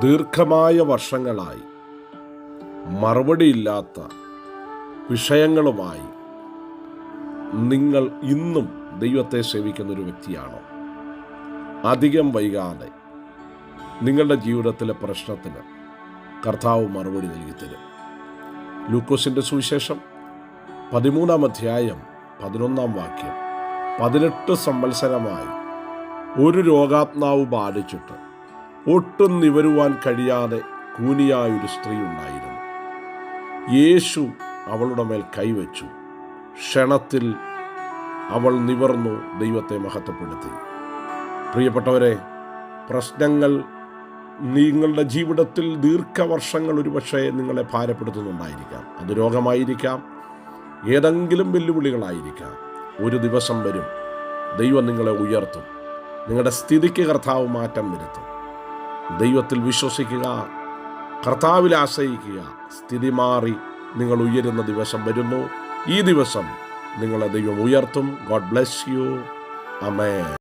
ദീർഘമായ വർഷങ്ങളായി മറുപടിയില്ലാത്ത വിഷയങ്ങളുമായി നിങ്ങൾ ഇന്നും ദൈവത്തെ സേവിക്കുന്ന ഒരു വ്യക്തിയാണോ? അധികം വൈകാതെ നിങ്ങളുടെ ജീവിതത്തിലെ പ്രശ്നത്തിന് കർത്താവ് മറുപടി നൽകി തരും. ലൂക്കോസിന്റെ സുവിശേഷം പതിമൂന്നാം അധ്യായം പതിനൊന്നാം വാക്യം പതിനെട്ട് സംവത്സരമായി ഒരു രോഗാത്മാവ് ബാധിച്ചിട്ട് ഒട്ടും നിവരുവാൻ കഴിയാതെ കൂനിയായൊരു സ്ത്രീ ഉണ്ടായിരുന്നു. യേശു അവളുടെ മേൽ കൈവച്ചു. ക്ഷണത്തിൽ അവൾ നിവർന്നു ദൈവത്തെ മഹത്വപ്പെടുത്തി. പ്രിയപ്പെട്ടവരെ പ്രശ്നങ്ങൾ നിങ്ങളുടെ ജീവിതത്തിൽ ദീർഘവർഷങ്ങൾ ഒരുപക്ഷെ നിങ്ങളെ ഭാരപ്പെടുത്തുന്നുണ്ടായിരിക്കാം. അത് രോഗമായിരിക്കാം. ഏതെങ്കിലും വെല്ലുവിളികളായിരിക്കാം. ഒരു ദിവസം വരും ദൈവം നിങ്ങളെ ഉയർത്തും. നിങ്ങളുടെ സ്ഥിതിക്ക് കർത്താവ് മാറ്റം വരുത്തും. ദൈവത്തിൽ വിശ്വസിക്കുക കർത്താവിൽ ആശ്രയിക്കുക. സ്ഥിതി മാറി നിങ്ങൾ ഉയരുന്ന ദിവസം വരുന്നു. ഈ ദിവസം നിങ്ങളെ ദൈവം ഉയർത്തും. God bless you Amey